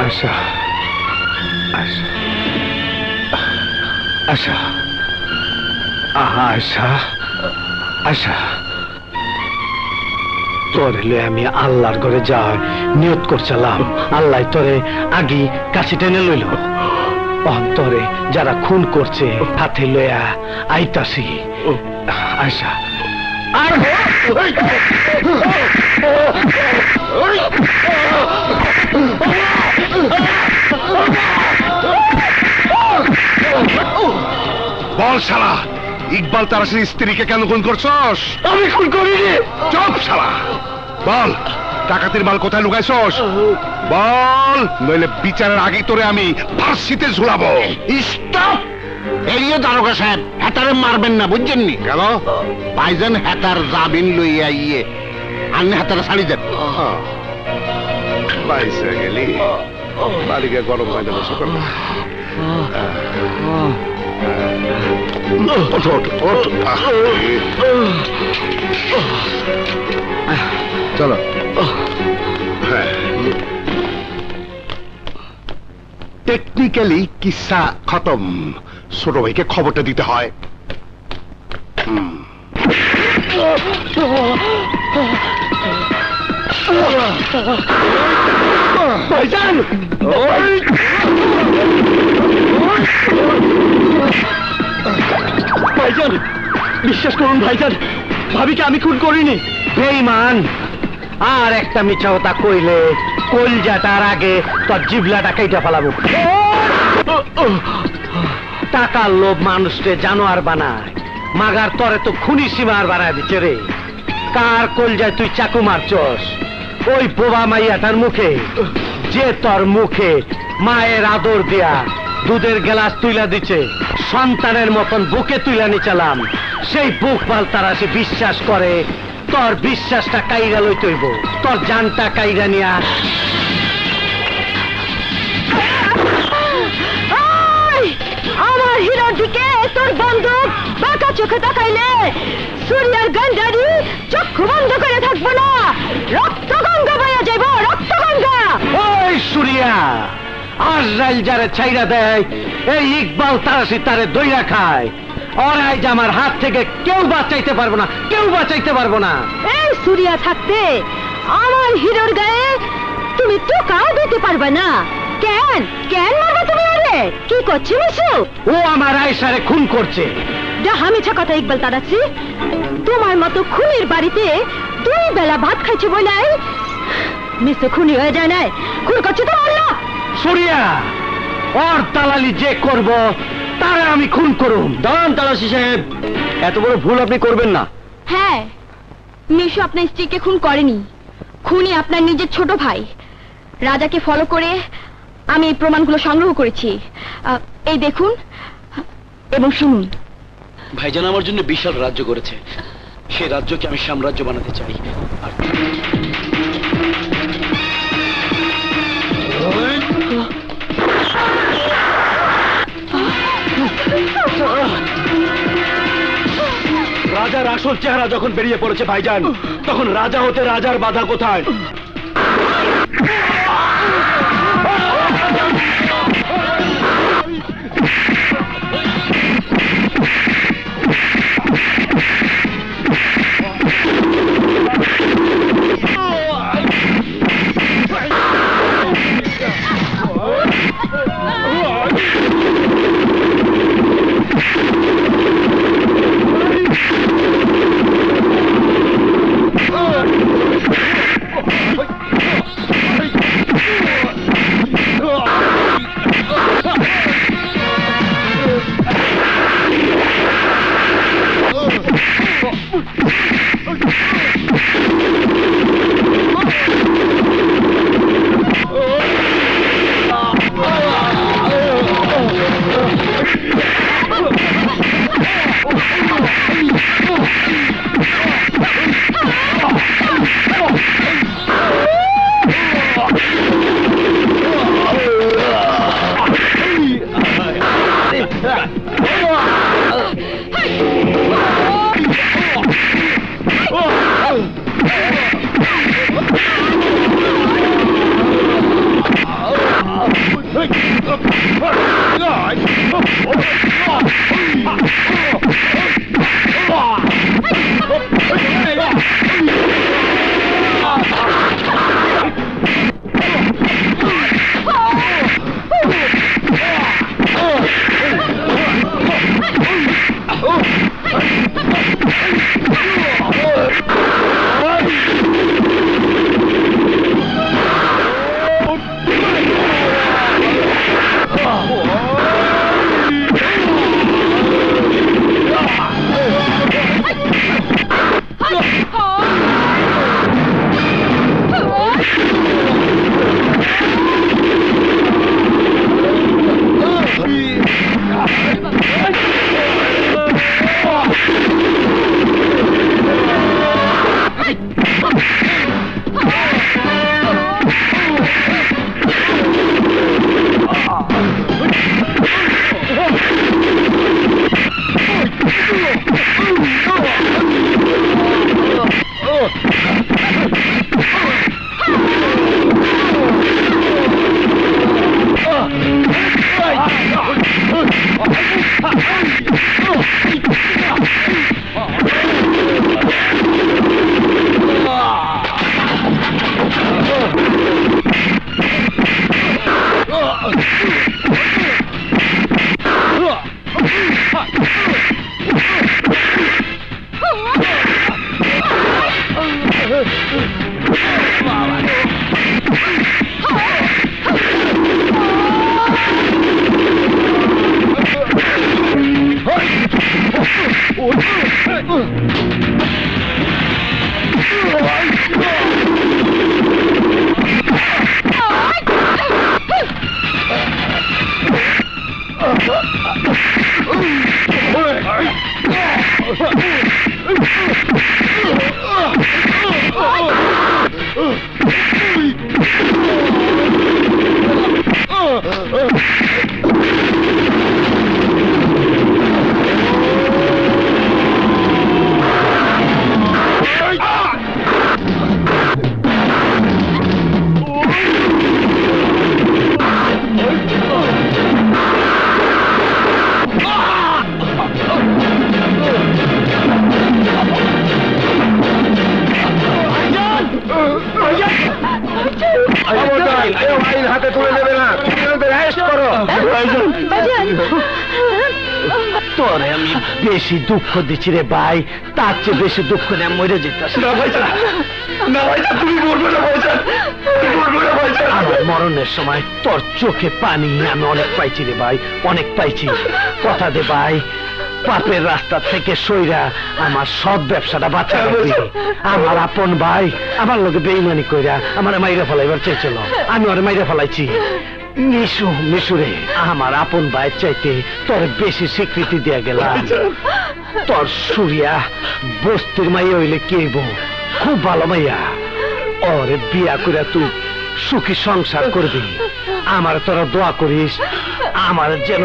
আশা আশা আশা আশা আশা তোরে লয়ে আমি আল্লাহর ঘরে যাই নিয়ত করছিলাম আল্লাহ তোরে আগি কাছে টেনে লইল অন্তরে যারা খুন করছে হাতে লইয়া আইতাছি আশা আর বল শালা ইকবাল তারাসির স্ত্রীকে কেন খুন করছস? আমি খুন করিনি। চুপ শালা। বল ডাকাতির মাল কোথায় লুকাইছস? বল নইলে বিচারের আগে তোরে আমি ফাঁসিতে ঝুলাবো। স্টপ! এড়িয়ে দারোগা সাহেব হেতারে মারবেন না বুঝছেন নি গেল পাইজন হেতার জামিন লইয়া ইয়ে গরম পাইতে বসে করল ওঠ ওঠ ওঠ। আহ, চলো। হ্যাঁ। টেকনিক্যালি কিসা খতম। ছোট ভাইকে খবরটা দিতে হয়। হুম। ভাইজান, বিশ্বাস করুন ভাইজান, ভাবিকে আমি খুন করিনি। বেইমান আর একটা মিছা কথা কইলে কলজাটার আগে তোর জিবলাটা কেটে ফেলাবো। টাকার লোভ মানুষকে জানোয়ার বানায়। মাগার তরে তো খুনি সীমার বানায় দিচ্ছে রে। কার কলজায় তুই চাকু মারছস? ওই বোবা মাইয়াটার মুখে যে তোর মুখে মায়ের আদর দিয়া দুধের গ্লাস তুইলা দিচ্ছে সন্তানের মতন বুকে তুইলা নিচালাম, সেই বুক পাল তারা সে বিশ্বাস করে, তোর বিশ্বাসটা কাইরা লই তৈব তোর জানটা কাইরা নিয়া! আমার হিরোর দিকে তোর বন্দুক বাঁকা চোখে তাকাইলে, সূর্যের গন্ডারি চক্ষু বন্ধ করে থাকব না রক্ত সুরিয়া আজরাইল যারে ছাইরা দেয় এই ইকবাল তারাসি তারে দইরা খায়। ওরাই যে আমার হাত থেকে কেউ বাঁচাইতে পারব না কেউ বাঁচাইতে পারব না। এই সূর্যা থাকতে আমার হিরোর গায়ে তুমি তো টোকাও দিতে পারবে না। কেন? কেন মারবে তুমি আরে? কি করছি মিশু? ও আমার আয়সারে খুন করছে। যাহা মিছা কথা ইকবাল তারাচ্ছি তোমার মতো খুনের বাড়িতে দুই বেলা ভাত খাইছে বলাই মিশে খুনি হয়ে যায় নাই। খুন করছে তো মারলো সুরিয়া ওর দালালি যে করব তারে আমি খুন দাঁড়ান তালাসি সাহেব এত বড় ভুল আপনি করবেন না। হ্যাঁ মিশু আপনার স্ত্রীকে খুন করেনি। খুনি আপনার নিজের ছোট ভাই। রাজাকে ফলো করে আমি এই প্রমাণগুলো সংগ্রহ করেছি। আহ, এই দেখুন এবং শুনুন। ভাইজান আমার জন্য বিশাল রাজ্য করেছে সেই রাজ্যকে আমি সাম্রাজ্য বানাতে চাই। আর রাজার আসল চেহারা যখন বেরিয়ে পড়েছে ভাইজান তখন রাজা হতে রাজার বাধা কোথায়? Yeah. Flower. তোরে আমি বেশি দুঃখ দিচ্ছি রে ভাই। তার চেয়ে বেশি দুঃখ নিয়ে মরে যেতেছি না ভাইজান না ভাইজান তুমি মরবে না আমার মরণের সময় তোর চোখে পানি আমি অনেক পাইছি রে ভাই অনেক পাইছি। কথা দে ভাই পাপের রাস্তা থেকে সইরা আমার সব ব্যবসাটা বাঁচা রাখবি। আমার আপন ভাই আমার লোকে বেইমানি কইরা আমার মাইরা ফেলাইবার চেয়েছিল আমি ওরে মাইরা ফেলাইছি। মিশু মিশুরে আমার আপন ভাইয়ের চাইতে তোর বেশি স্বীকৃতি দেয়া গেলাম। তোর সুরিয়া, বস্তির মাইয়া হইলে কে হইব? খুব ভালো মাইয়া। ওরে বিয়া করে তুই সুখী সংসার করবি। আমার তোরা দোয়া করিস। আমার যেন